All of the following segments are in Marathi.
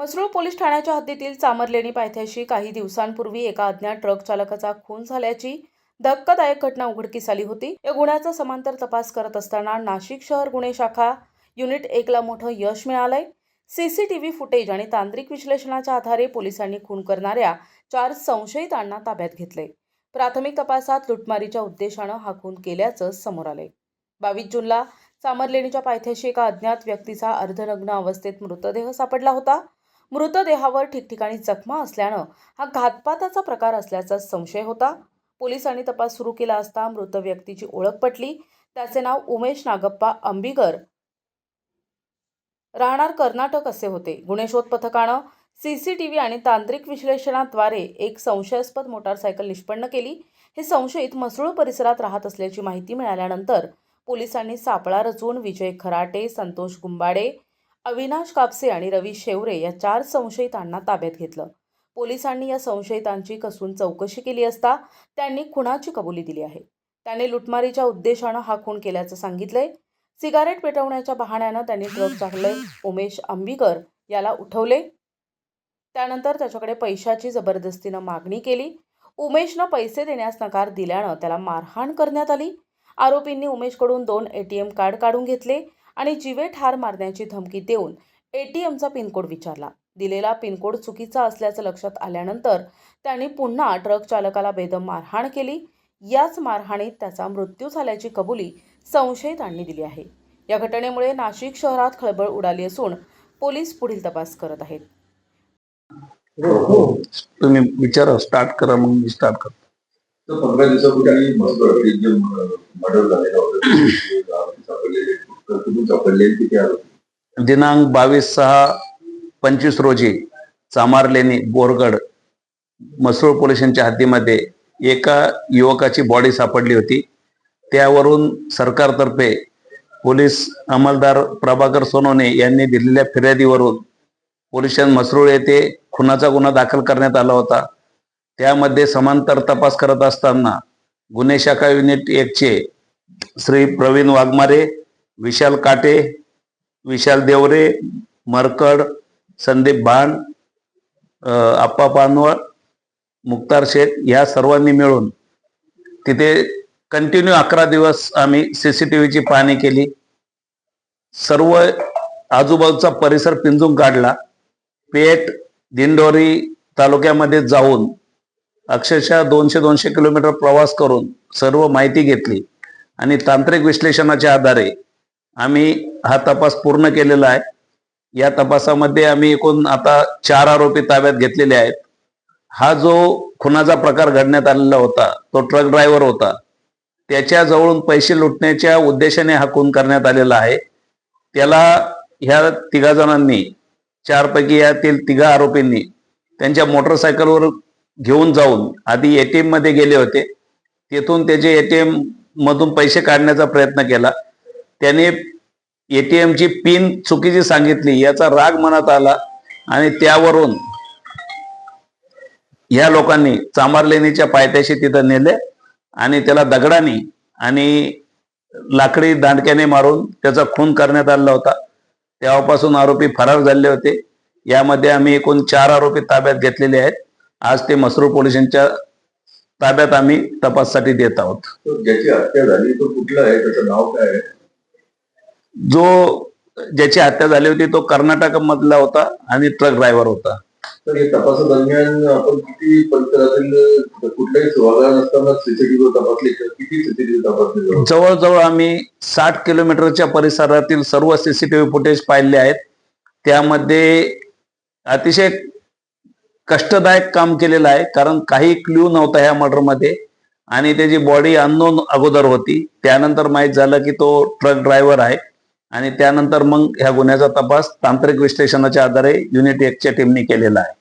मसरूळ पोलीस ठाण्याच्या हद्दीतील चामरलेणी पायथ्याशी काही दिवसांपूर्वी एका अज्ञात ट्रक चालकाचा खून झाल्याची धक्कादायक घटना उघडकीस आली होती. या गुन्ह्याचा समांतर तपास करत असताना नाशिक शहर गुन्हे शाखा युनिट एकला मोठं यश मिळालंय. सीसीटीव्ही फुटेज आणि तांत्रिक विश्लेषणाच्या आधारे पोलिसांनी खून करणाऱ्या चार संशयितांना ताब्यात घेतले. प्राथमिक तपासात लुटमारीच्या उद्देशानं हा खून केल्याचं समोर आलंय. बावीस जूनला चामरलेणीच्या पायथ्याशी एका अज्ञात व्यक्तीचा अर्धनग्न अवस्थेत मृतदेह सापडला होता. मृतदेहावर ठिकठिकाणी जखमा असल्यानं हा घातपाताचा प्रकार असल्याचा संशय होता. पोलिसांनी तपास सुरू केला असता मृत व्यक्तीची ओळख पटली. त्याचे नाव उमेश नागप्पा अंबिगर. राहणार कर्नाटक असे होते. गुणेशोत्पथकानं सी सी पथकानं सीसीटीव्ही आणि तांत्रिक विश्लेषणाद्वारे एक संशयास्पद मोटारसायकल निष्पन्न केली. हे संशयित मसरूळ परिसरात राहत असल्याची माहिती मिळाल्यानंतर पोलिसांनी सापळा रचून विजय खराटे संतोष गुंबाडे अविनाश कापसे आणि रवी शेवरे या चार संशयितांना ताब्यात घेतलं. पोलिसांनी या संशयितांची कसून चौकशी केली असता त्यांनी खुनाची कबुली दिली आहे. त्याने लुटमारीच्या उद्देशानं हा खून केल्याचं सांगितलंय. सिगारेट पेटवण्याच्या बहाण्यानं त्यांनी ट्रक चालक उमेश आंबीकर याला उठवले त्यानंतर त्याच्याकडे पैशाची जबरदस्तीनं मागणी केली. उमेशनं पैसे देण्यास नकार दिल्यानं त्याला मारहाण करण्यात आली. आरोपींनी उमेशकडून दोन एटीएम कार्ड काढून घेतले. आणि जिवे ठार मारण्याची धमकी देऊन एटीएमचा पिनकोड विचारला. दिलेला पिनकोड चुकीचा असल्याचं लक्षात आल्यानंतर त्यांनी पुन्हा ट्रक चालकाला बेदम मारहाण केली. याच मारहाणीत त्याचा मृत्यू झाल्याची कबुली संशयितांनी दिली आहे. या घटनेमुळे नाशिक शहरात खळबळ उडाली असून पोलीस पुढील तपास करत आहेत. तुम्ही विचारा स्टार्ट करा मग मी स्टार्ट करतो. पंधरा दिवसापूर्वी मर्डर झालेला होता. तर तुम्ही किती आरोपी दिनांक बावीस सहा पंचवीस रोजी चामार लेणी बोरगड मसरूळ पोलिसांच्या हद्दीमध्ये एका युवकाची बॉडी सापडली होती. त्यावरून सरकारतर्फे पोलीस अंमलदार प्रभाकर सोनवणे यांनी दिलेल्या फिर्यादीवरून पोलीस मसरूळ येथे खुनाचा गुन्हा दाखल करण्यात आला होता. त्यामध्ये समांतर तपास करत असताना गुन्हे शाखा युनिट एकचे श्री प्रवीण वाघमारे विशाल काटे विशाल देवरे मरकड संदीप भान आप्पा पानवळ मुक्तार शेख ह्या सर्वांनी मिळून तिथे कंटिन्यू अकरा दिवस आम्ही सीसीटीव्हीची पाहणी केली. सर्व आजूबाजूचा परिसर पिंजून काढला. पेठ दिंडोरी तालुक्यामध्ये जाऊन अक्षरशः दोनशे दोनशे किलोमीटर प्रवास करून सर्व माहिती घेतली. आणि तांत्रिक विश्लेषणाच्या आधारे आम्ही हा तपास पूर्ण केलेला आहे. या तपासामध्ये आम्ही एकूण आता चार आरोपी ताब्यात घेतलेले आहेत. हा जो खुनाचा प्रकार घडण्यात आलेला होता तो ट्रक ड्रायव्हर होता त्याच्या जवळून पैसे लुटण्याच्या उद्देशाने हा खून करण्यात आलेला आहे. त्याला ह्या तिघा जणांनी चारपैकी यातील तिघा आरोपींनी त्यांच्या मोटरसायकलवर घेऊन जाऊन आधी एटीएममध्ये गेले होते. तेथून त्याचे एटीएम मधून पैसे काढण्याचा प्रयत्न केला. त्याने एटीएमची ची पिन चुकीची सांगितली याचा राग मनात आला आणि त्यावरून या लोकांनी चांबारलेणीच्या पायथ्याशी तिथं नेले आणि त्याला दगडाने आणि लाकडी दांडक्याने मारून त्याचा खून करण्यात आला होता. तेव्हापासून आरोपी फरार झाले होते. यामध्ये आम्ही एकूण चार आरोपी ताब्यात घेतलेले आहेत. आज ते मसरूळ पोलिसांच्या ताब्यात आम्ही तपाससाठी देत आहोत. ज्याची हत्या झाली तो कुठला आहे? त्याचं नाव काय आहे? जो ज्याची हत्या झाली होती तो कर्नाटक मधला होता आणि ट्रक ड्रायव्हर होता. तर हे तपासादरम्यान आपण किती परिसरातील कुठल्याही नसताना सीसीटीव्ही तपासले किती सीसीटीव्ही तपासले जवळजवळ आम्ही साठ किलोमीटरच्या परिसरातील सर्व सीसीटीव्ही फुटेज पाहिले आहेत. त्यामध्ये अतिशय कष्टदायक काम केलेलं आहे कारण काही क्ल्यू नव्हता ह्या मर्डरमध्ये. आणि त्याची बॉडी अननोन अगोदर होती. त्यानंतर माहीत झालं की तो ट्रक ड्रायव्हर आहे. आणि त्यानंतर मग ह्या गुन्ह्याचा तपास तांत्रिक विश्लेषणाच्या आधारे युनिट एकच्या टीमने केलेला आहे.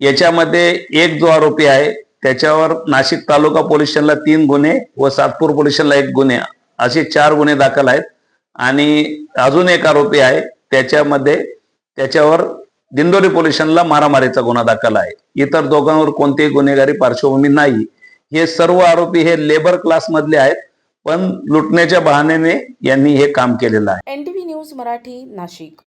याच्यामध्ये एक जो आरोपी आहे त्याच्यावर नाशिक तालुका पोलीस स्टेशनला तीन गुन्हे व सातपूर पोलीस स्टेशनला एक गुन्हे. असे चार गुन्हे दाखल आहेत. आणि अजून एक आरोपी आहे त्याच्यामध्ये त्याच्यावर दिंडोरी पोलीस स्टेशनला मारामारीचा गुन्हा दाखल आहे. इतर दोघांवर कोणतीही गुन्हेगारी पार्श्वभूमी नाही. हे सर्व आरोपी हे लेबर क्लास मधले आहेत. पण लुटण्याच्या बहाण्याने यांनी हे काम केलेलं आहे. NTV news Marathi Nashik.